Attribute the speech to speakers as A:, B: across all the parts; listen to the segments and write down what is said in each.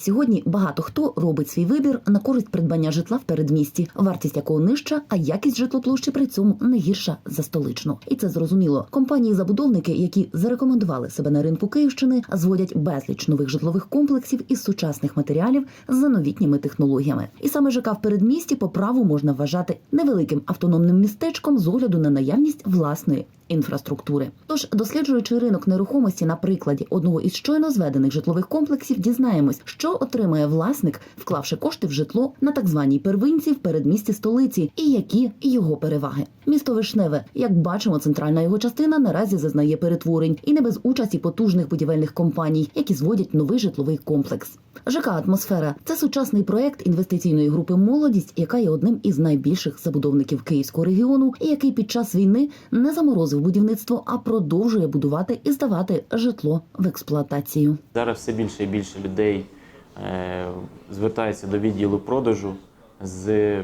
A: Сьогодні багато хто робить свій вибір на користь придбання житла в передмісті, вартість якого нижча, а якість житлоплощі при цьому не гірша за столичну. І це зрозуміло. Компанії-забудовники, які зарекомендували себе на ринку Київщини, зводять безліч нових житлових комплексів із сучасних матеріалів за новітніми технологіями. І саме ЖК в передмісті по праву можна вважати невеликим автономним містечком з огляду на наявність власної інфраструктури. Тож, досліджуючи ринок нерухомості на прикладі одного із щойно зведених житлових комплексів, дізнаємось, що отримає власник, вклавши кошти в житло на так званій первинці в передмісті столиці, і які його переваги. Місто Вишневе, як бачимо, центральна його частина наразі зазнає перетворень і не без участі потужних будівельних компаній, які зводять новий житловий комплекс. ЖК Атмосфера це сучасний проект інвестиційної групи Молодість, яка є одним із найбільших забудовників Київського регіону, і який під час війни не заморозив будівництво, а продовжує будувати і здавати житло в експлуатацію.
B: Зараз все більше і більше людей е, звертається до відділу продажу з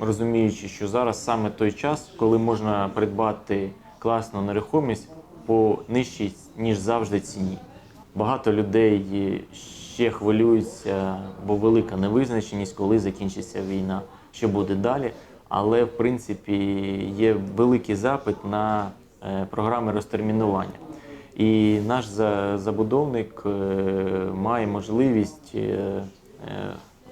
B: розуміючи, що зараз саме той час, коли можна придбати класну нерухомість по нижчій, ніж завжди ціні. Багато людей ще хвилюються, бо велика невизначеність, коли закінчиться війна, що буде далі. Але в принципі є великий запит на програми розтермінування. І наш за- забудовник е, має можливість е, е,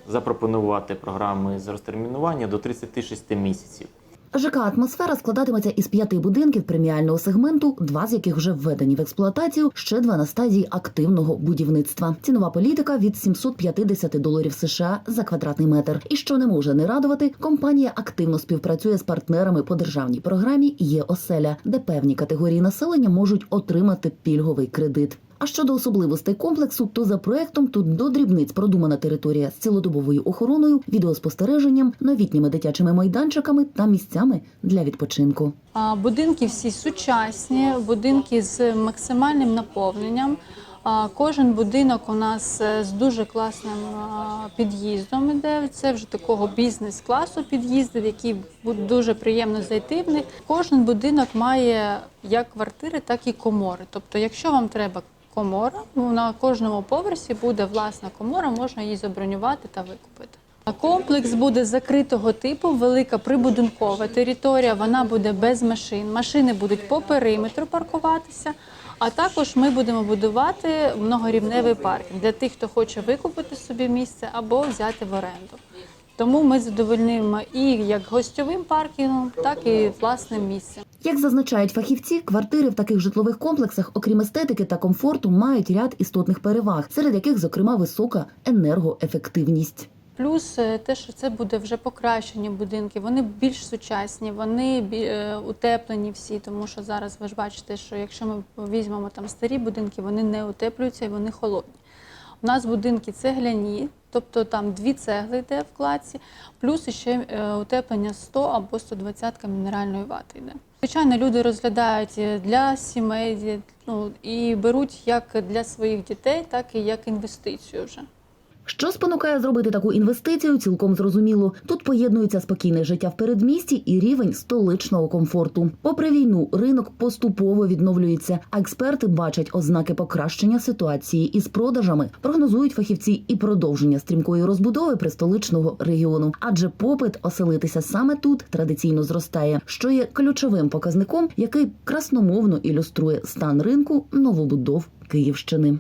B: запропонувати програми з розтермінування до 36 місяців.
A: ЖК Атмосфера складатиметься із п'яти будинків преміального сегменту, два з яких вже введені в експлуатацію, ще два на стадії активного будівництва. Цінова політика від 750 доларів США за квадратний метр. І що не може не радувати, компанія активно співпрацює з партнерами по державній програмі Є оселя, де певні категорії населення можуть отримати пільговий кредит. А щодо особливостей комплексу, то за проектом тут до дрібниць продумана територія з цілодобовою охороною, відеоспостереженням, новітніми дитячими майданчиками та місцями для відпочинку.
C: Будинки всі сучасні, будинки з максимальним наповненням. Кожен будинок у нас е, з дуже класним під'їздом іде. Це вже такого бізнес-класу під'їзди, які дуже приємно зайти в них. Кожен будинок має як квартири, так і комори. Тобто, якщо вам треба комора, ну, на кожному поверсі буде власна комора, можна її забронювати та викупити. Комплекс буде закритого типу, велика прибудинкова територія. Вона буде без машин. Машини будуть по периметру паркуватися. А також ми будемо будувати многорівневий паркінг для тих, хто хоче викупити собі місце або взяти в оренду. Тому ми задовольнимо і як гостьовим паркінгом, так і власним місцем.
A: Як зазначають фахівці, квартири в таких житлових комплексах, окрім естетики та комфорту, мають ряд істотних переваг, серед яких, зокрема, висока енергоефективність.
C: Плюс е, те, що це буде вже покращені будинки, вони більш сучасні, вони е, утеплені всі, тому що зараз ви ж бачите, що якщо ми візьмемо там старі будинки, вони не утеплюються і вони холодні. У нас будинки цегляні, тобто там дві цегли йде в кладці, плюс ще е, утеплення 100 або 120 мінеральної вати йде. Звичайно, люди розглядають е, для сімей ну, і беруть як для своїх дітей, так і як інвестицію вже.
A: Що спонукає зробити таку інвестицію, цілком зрозуміло. Тут поєднується спокійне життя в передмісті і рівень столичного комфорту. Попри війну, ринок поступово відновлюється, а експерти бачать ознаки покращення ситуації із продажами. Прогнозують фахівці і продовження стрімкої розбудови престоличного регіону, адже попит оселитися саме тут традиційно зростає, що є ключовим показником, який красномовно ілюструє стан ринку новобудов Київщини.